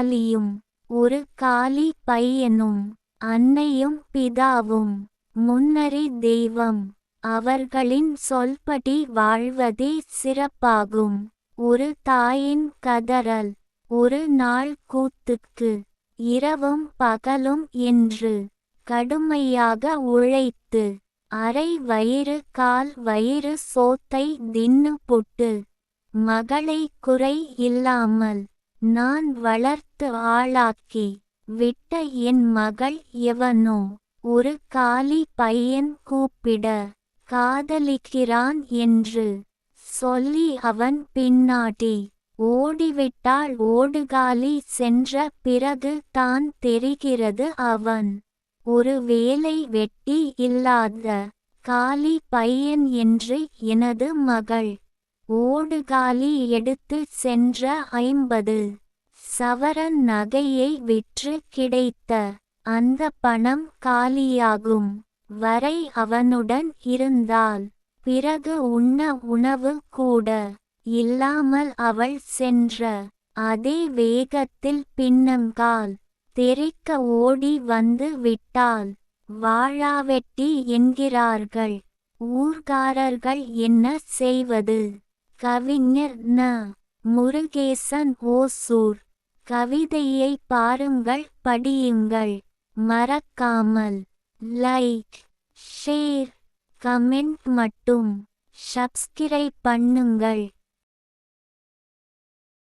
காலியும் ஒரு காலி பையனும் அன்னையும் பிதாவும் முன்னரே தெய்வம். அவர்களின் சொல்படி வாழ்வதே சிறப்பாகும். ஒரு தாயின் கதறல் ஒரு நாள் கூத்துக்கு இரவும் பகலும் என்று கடுமையாக உழைத்து அரை வயிறு கால் வயிறு சோத்தை தின்னு புட்டு மகளை குறை இல்லாமல் நான் வளர்த்து ஆளாக்கி விட்ட என் மகள் எவனோ? ஒரு காலி பையன் கூப்பிட காதலிக்கிறான் என்று சொல்லி அவன் பின்னாடி ஓடிவிட்டாள். ஓடுகாலி சென்ற பிறகு தான் தெரிகிறது அவன் ஒரு வேலை வெட்டி இல்லாத காலி பையன் என்று எனது மகள் ஓடுகாலி எடுத்து சென்ற ஐம்பது சவரன் நகையை விற்று கிடைத்த அந்த பணம் காலியாகும் வரை அவனுடன் இருந்தால் பிறகு உண்ண உணவு கூட இல்லாமல் அவள் சென்ற அதே வேகத்தில் பின்னங்கால் தெறிக்க ஓடி வந்து விட்டாள். வாழாவெட்டி என்கிறார்கள். ஊர்காரர்கள் என்ன செய்வது? கவிஞர் ந. முருகேசன் ஓசூர். கவிதையை பாருங்கள் படியுங்கள். மறக்காமல். லைக் ஷேர் கமெண்ட் மட்டும். சப்ஸ்கிரைப் பண்ணுங்கள்.